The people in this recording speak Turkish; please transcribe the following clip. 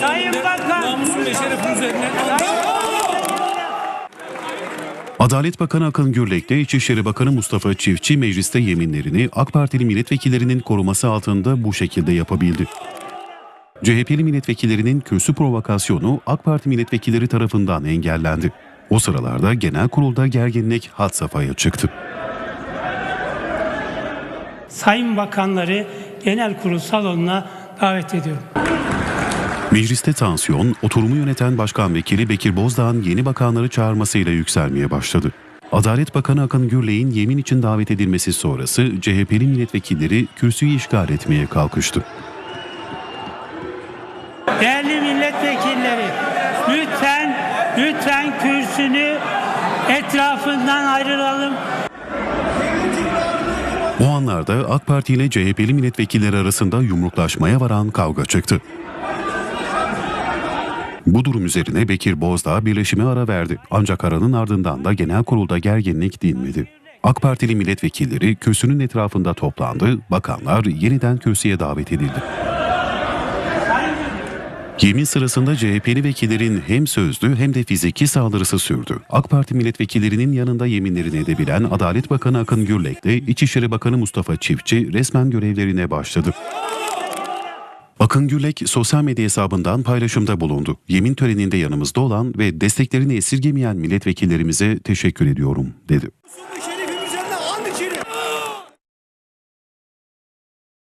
Sayın Bakan. Namusun ve şerefin üzerine. Adalet Bakanı Akın Gürlek ile İçişleri Bakanı Mustafa Çiftçi mecliste yeminlerini AK Partili milletvekillerinin koruması altında bu şekilde yapabildi. CHP'li milletvekillerinin kürsü provokasyonu AK Parti milletvekilleri tarafından engellendi. O sıralarda genel kurulda gerginlik hat safhaya çıktı. Sayın Bakanları genel kurul salonuna davet ediyorum. Mecliste tansiyon, oturumu yöneten Başkan Vekili Bekir Bozdağ'ın yeni bakanları çağırmasıyla yükselmeye başladı. Adalet Bakanı Akın Gürlek'in yemin için davet edilmesi sonrası CHP'li milletvekilleri kürsüyü işgal etmeye kalkıştı. Değerli milletvekilleri, lütfen, lütfen kürsünü etrafından ayrılalım. O anlarda AK Parti ile CHP'li milletvekilleri arasında yumruklaşmaya varan kavga çıktı. Bu durum üzerine Bekir Bozdağ birleşime ara verdi. Ancak aranın ardından da genel kurulda gerginlik dinmedi. AK Partili milletvekilleri kürsünün etrafında toplandı, bakanlar yeniden kürsüye davet edildi. Yemin sırasında CHP'li vekillerin hem sözlü hem de fiziki saldırısı sürdü. AK Parti milletvekillerinin yanında yeminlerini edebilen Adalet Bakanı Akın Gürlek de İçişleri Bakanı Mustafa Çiftçi resmen görevlerine başladı. Akın Gülek sosyal medya hesabından paylaşımda bulundu. Yemin töreninde yanımızda olan ve desteklerini esirgemeyen milletvekillerimize teşekkür ediyorum dedi.